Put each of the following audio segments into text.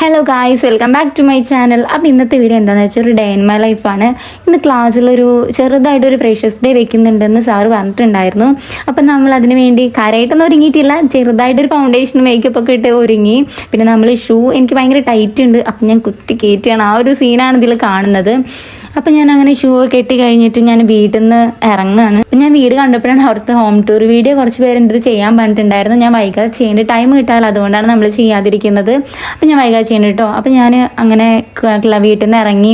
Hello guys welcome back to my channel അപ്പോൾ ഇന്നത്തെ video എന്താണെന്ന് വെച്ചാൽ ഒരു ഡേ ഇൻ മൈ ലൈഫാണ് ഇന്ന് ക്ലാസ്സിലൊരു ചെറുതായിട്ടൊരു ഫ്രഷേഴ്സ് ഡേ വെക്കുന്നുണ്ടെന്ന് സാറ് പറഞ്ഞിട്ടുണ്ടായിരുന്നു. അപ്പം നമ്മൾ അതിന് വേണ്ടി കാര്യമായിട്ടൊന്നും ഒരുങ്ങിയിട്ടില്ല. ചെറുതായിട്ടൊരു ഫൗണ്ടേഷൻ മേക്കപ്പ് ഒക്കെ ഇട്ട് ഒരുങ്ങി. പിന്നെ നമ്മൾ ഷൂ എനിക്ക് ഭയങ്കര ടൈറ്റ് ഉണ്ട്. അപ്പം ഞാൻ കുത്തി കയറ്റിയാണ് ആ ഒരു സീനാണ് ഇതിൽ കാണുന്നത്. അപ്പം ഞാൻ അങ്ങനെ ഷൂ ഒക്കെ കെട്ടി കഴിഞ്ഞിട്ട് ഞാൻ വീട്ടിൽ നിന്ന് ഇറങ്ങുകയാണ് ഞാൻ വീട് കണ്ടപ്പോഴാണ് അവിടുത്തെ ഹോം ടൂർ വീഡിയോ കുറച്ച് പേര് എന്റെ ചെയ്യാൻ പറഞ്ഞിട്ടുണ്ടായിരുന്നു. ഞാൻ വൈകാതെ ചെയ്യേണ്ട ടൈം കിട്ടാൽ അതുകൊണ്ടാണ് നമ്മൾ ചെയ്യാതിരിക്കുന്നത്. അപ്പം ഞാൻ വൈകാതെ ചെയ്യേണ്ട കേട്ടോ അപ്പം ഞാൻ അങ്ങനെ വീട്ടിൽ നിന്ന് ഇറങ്ങി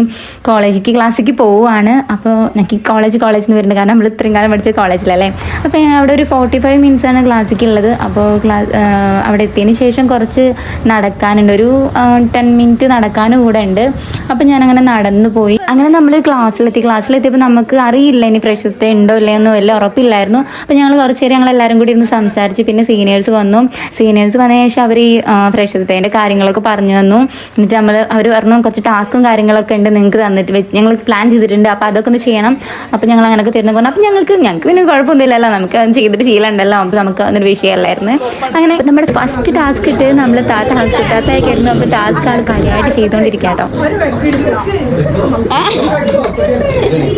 കോളേജിലേക്ക് ക്ലാസ്സിലേക്ക് പോവുകയാണ് അപ്പോൾ എനിക്ക് കോളേജ് കോളേജിൽ നിന്ന് വരുന്നത് കാരണം നമ്മൾ ഇത്രയും കാലം പഠിച്ച കോളേജിലല്ലേ അപ്പോൾ അവിടെ ഒരു ഫോർട്ടി ഫൈവ് മിനിറ്റ്സ് ആണ് ക്ലാസ്സിലേക്ക് ഉള്ളത്. അപ്പോൾ ക്ലാസ് അവിടെ എത്തിയതിന് ശേഷം കുറച്ച് നടക്കാനുണ്ട്. ഒരു ടെൻ മിനിറ്റ് നടക്കാനും കൂടെ ഉണ്ട്. അപ്പം ഞാനങ്ങനെ നടന്നു പോയി. അങ്ങനെ നമ്മൾ ക്ലാസ്സിലെത്തി. ക്ലാസ്സിലെത്തിയപ്പോൾ നമുക്ക് അറിയില്ല ഇനി ഫ്രഷേഴ്സ് ഡേ ഉണ്ടോ ഇല്ലയോ എന്ന് എല്ലാം ഉറപ്പില്ലായിരുന്നു. അപ്പോൾ ഞങ്ങൾ കുറച്ച് നേരം ഞങ്ങൾ എല്ലാവരും കൂടി ഇരുന്ന് സംസാരിച്ച്. പിന്നെ സീനിയേഴ്സ് വന്നു. സീനിയേഴ്സ് വന്ന ശേഷം അവർ ഈ ഫ്രഷേഴ്സ് ഡേന്റെ കാര്യങ്ങളൊക്കെ പറഞ്ഞു തന്നു. എന്നിട്ട് നമ്മൾ അവർ പറഞ്ഞു കുറച്ച് ടാസ്കും കാര്യങ്ങളൊക്കെ ഉണ്ട് നിങ്ങൾക്ക് തന്നിട്ട് ഞങ്ങൾ പ്ലാൻ ചെയ്തിട്ടുണ്ട്. അപ്പോൾ അതൊക്കെ ഒന്ന് ചെയ്യണം. അപ്പോൾ ഞങ്ങൾ അങ്ങനെയൊക്കെ തരുന്ന അപ്പോൾ ഞങ്ങൾക്ക് ഞങ്ങൾക്ക് പിന്നെ കുഴപ്പമൊന്നുമില്ലല്ലോ. നമുക്ക് ചെയ്തിട്ട് ശീലമുണ്ടല്ലോ. അപ്പോൾ നമുക്ക് അതൊരു വിഷയമല്ലായിരുന്നു. അങ്ങനെ നമ്മുടെ ഫസ്റ്റ് ടാസ്ക് ഇട്ട് നമ്മൾ താത്ത താത്തായിക്കായിരുന്നു അപ്പോൾ ടാസ്ക് ആൾ കാര്യമായിട്ട് ചെയ്തുകൊണ്ടിരിക്കാം കേട്ടോ.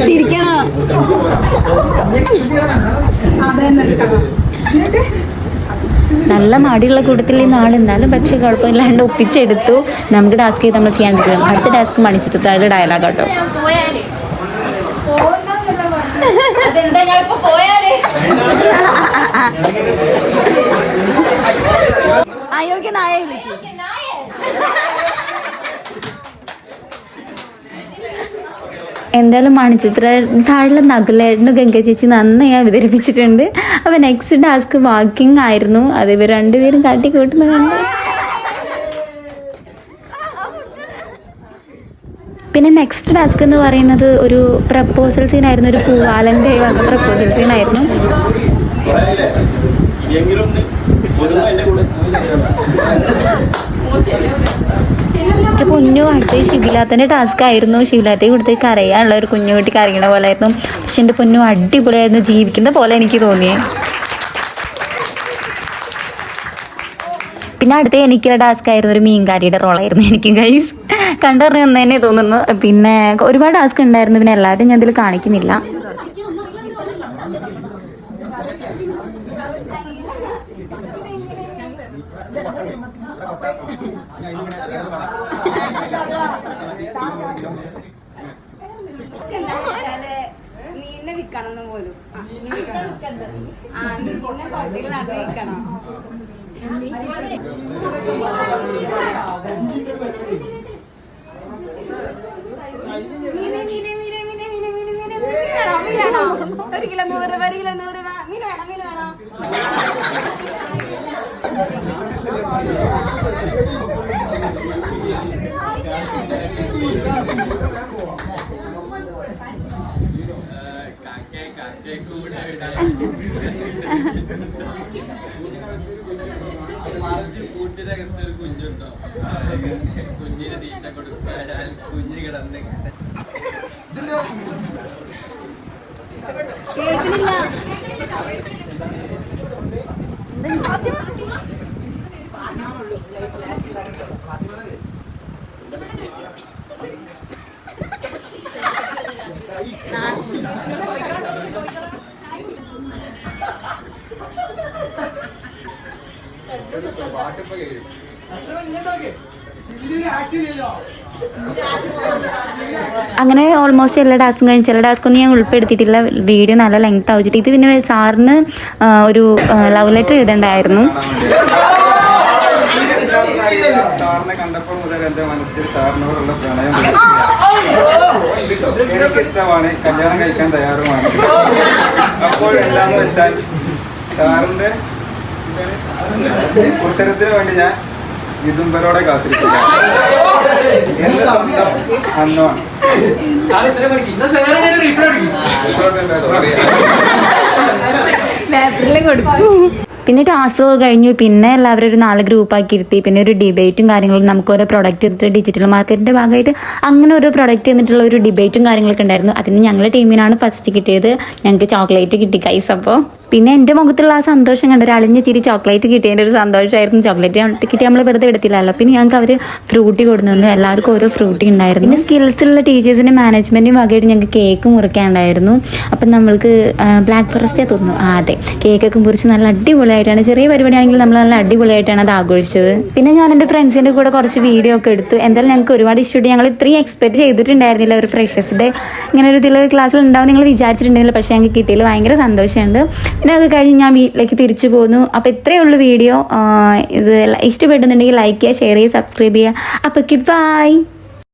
ചിരിക്കണോ? നല്ല മടിയുള്ള കൂട്ടത്തിൽ നിന്ന് ആളുണ്ടാലും പക്ഷെ കുഴപ്പമില്ലാണ്ട് ഒപ്പിച്ചെടുത്തു. നമുക്ക് ടാസ്ക് ചെയ്ത് നമ്മൾ ചെയ്യാൻ പറ്റും. അടുത്ത ടാസ്ക് മണിച്ചു തൊട്ടാലും ഡയലോഗ് കേട്ടോ അയോഗ്യ നായ വിളിക്കും. എന്തായാലും മണിച്ചിത്ര താഴെ നഗലായിരുന്നു ഗംഗ ചേച്ചി നന്നായി അവതരിപ്പിച്ചിട്ടുണ്ട്. അപ്പോൾ നെക്സ്റ്റ് ടാസ്ക് വാക്കിംഗ് ആയിരുന്നു. അത് ഇവർ രണ്ടുപേരും കാട്ടി കൂട്ടുന്ന കണ്ട്? പിന്നെ നെക്സ്റ്റ് ടാസ്ക് എന്ന് പറയുന്നത് ഒരു പ്രപ്പോസൽ സീനായിരുന്നു ഒരു പൂവാലന്റെ പ്രപ്പോസൽ സീനായിരുന്നു എങ്കിലും കൂടെ അടുത്ത് ശിവലാത്തന്റെ ടാസ്ക് ആയിരുന്നു. ശിവലാത്തയെ കൊടുത്ത് കരയാനുള്ള ഒരു കുഞ്ഞു കുട്ടി കരയണ പോലെ ആയിരുന്നു പക്ഷെ എന്റെ പൊന്നു അടിപൊളിയായിരുന്നു ജീവിക്കുന്ന പോലെ എനിക്ക് തോന്നിയേ പിന്നെ അടുത്ത എനിക്കുള്ള ടാസ്ക് ആയിരുന്നു ഒരു മീൻകാരിയുടെ റോളായിരുന്നു എനിക്ക് ഗൈസ് കണ്ടറിഞ്ഞ് തന്നെ തോന്നുന്നു. പിന്നെ ഒരുപാട് ടാസ്ക് ഉണ്ടായിരുന്നു. പിന്നെ എല്ലാവരും ഞാൻ ഇതിൽ കാണിക്കുന്നില്ല. മീനിനെ വിൽക്കണം പോലും ആ, മീനിനെ കുട്ടികൾ അറിയിക്കണം? ഒരു കിലോ നൂറ് ഒരു കിലോ നൂറ് രൂപ മീൻ വേണം മീൻ വേണം കാക്കേ കാക്കേ കൂടെ കൂട്ടിനകത്ത് ഒരു കുഞ്ഞുണ്ടോ കുഞ്ഞിന് തീറ്റ കൊടുക്കാൻ കുഞ്ഞ് കിടന്ന് കേൾക്കണില്ല അങ്ങനെ ഓൾമോസ്റ്റ് എല്ലാ ടാസ്കും കഴിഞ്ഞ് ചില ടാസ്കൊന്നും ഞാൻ ഉൾപ്പെടുത്തിയിട്ടില്ല. വീഡിയോ നല്ല ലെങ്ത് ആവിച്ചിട്ട്. ഇത് പിന്നെ സാറിന് ഒരു ലവ് ലെറ്റർ എഴുതണ്ടായിരുന്നു. സാറിനെ കണ്ടപ്പോൾ മുതൽ മനസ്സിൽ സാറിനോടുള്ള പ്രണയം എനിക്ക് ഇഷ്ടമാണ് കല്യാണം കഴിക്കാൻ തയ്യാറുമാണ്. അപ്പോൾ എന്താന്ന് വെച്ചാൽ സാറിന്റെ ഉത്തരത്തിന് വേണ്ടി ഞാൻ വിതുമ്പലോടെ കാത്തിരിക്കുന്നു എന്റെ സ്വന്തം കൊടുക്കും പിന്നെ ടാസ്ക് കഴിഞ്ഞു. പിന്നെ എല്ലാവരും ഒരു നാല് ഗ്രൂപ്പാക്കി ഇരുത്തി. പിന്നെ ഒരു ഡിബേറ്റും കാര്യങ്ങളും നമുക്ക് ഓരോ പ്രൊഡക്റ്റ് എടുത്ത് ഡിജിറ്റൽ മാർക്കറ്റിന്റെ ഭാഗമായിട്ട് അങ്ങനെ ഓരോ പ്രൊഡക്റ്റ് എന്നിട്ടുള്ള ഒരു ഡിബേറ്റും കാര്യങ്ങളൊക്കെ ഉണ്ടായിരുന്നു. അതിന് ഞങ്ങളുടെ ടീമിനാണ് ഫസ്റ്റ് കിട്ടിയത്. ഞങ്ങൾക്ക് ചോക്ലേറ്റ് കിട്ടി കൈസ് അപ്പോൾ പിന്നെ എന്റെ മുഖത്തുള്ള ആ സന്തോഷം കണ്ട ഒരു അളിഞ്ഞ ചിരി ചോക്ലേറ്റ് കിട്ടിയതിന്റെ ഒരു സന്തോഷമായിരുന്നു ചോക്ലേറ്റ് കിട്ടി നമ്മൾ വെറുതെ എടുത്തില്ലല്ലോ. പിന്നെ ഞങ്ങൾക്ക് അവർ ഫ്രൂട്ടി കൊടുത്തു തന്നു. എല്ലാവർക്കും ഓരോ ഫ്രൂട്ടി ഉണ്ടായിരുന്നു. പിന്നെ സ്കിൽസുള്ള ടീച്ചേഴ്സിന്റെ മാനേജ്മെന്റും വകയായിട്ട് ഞങ്ങൾക്ക് കേക്ക് മുറിക്കാനുണ്ടായിരുന്നു അപ്പം നമ്മൾക്ക് ബ്ലാക്ക് ഫോറസ്റ്റേ തോന്നുന്നു. ആ അതെ. കേക്കൊക്കെ മുറിച്ച് നല്ല അടിപൊളിയായിട്ടാണ്. ചെറിയ പരിപാടിയാണെങ്കിൽ നമ്മൾ നല്ല അടിപൊളിയായിട്ടാണ് അത് ആഘോഷിച്ചത്. പിന്നെ ഞാൻ എന്റെ ഫ്രണ്ട്സിന്റെ കൂടെ കുറച്ച് വീഡിയോ ഒക്കെ എടുത്തു. എന്തായാലും ഞങ്ങൾക്ക് ഒരുപാട് ഇഷ്ടപ്പെട്ടു. ഞങ്ങൾ ഇത്രയും എക്സ്പെക്ട് ചെയ്തിട്ടുണ്ടായിരുന്നില്ല ഒരു ഫ്രഷേഴ്സ് ഡേ ഇങ്ങനെ ഒരു ഇതിൽ ക്ലാസ്സിൽ ഉണ്ടാവും നിങ്ങൾ വിചാരിച്ചിട്ടുണ്ടെങ്കിൽ പക്ഷേ ഞങ്ങൾക്ക് കിട്ടിയതിൽ ഭയങ്കര സന്തോഷമുണ്ട്. പിന്നെ അത് കഴിഞ്ഞ് ഞാൻ വീട്ടിലേക്ക് തിരിച്ചു പോന്നു. അപ്പോൾ ഇത്രയേ ഉള്ളൂ വീഡിയോ. ഇത് ഇഷ്ടപ്പെടുന്നുണ്ടെങ്കിൽ ലൈക്ക് ചെയ്യുക ഷെയർ ചെയ്യുക സബ്സ്ക്രൈബ് ചെയ്യുക. അപ്പോൾ ബൈ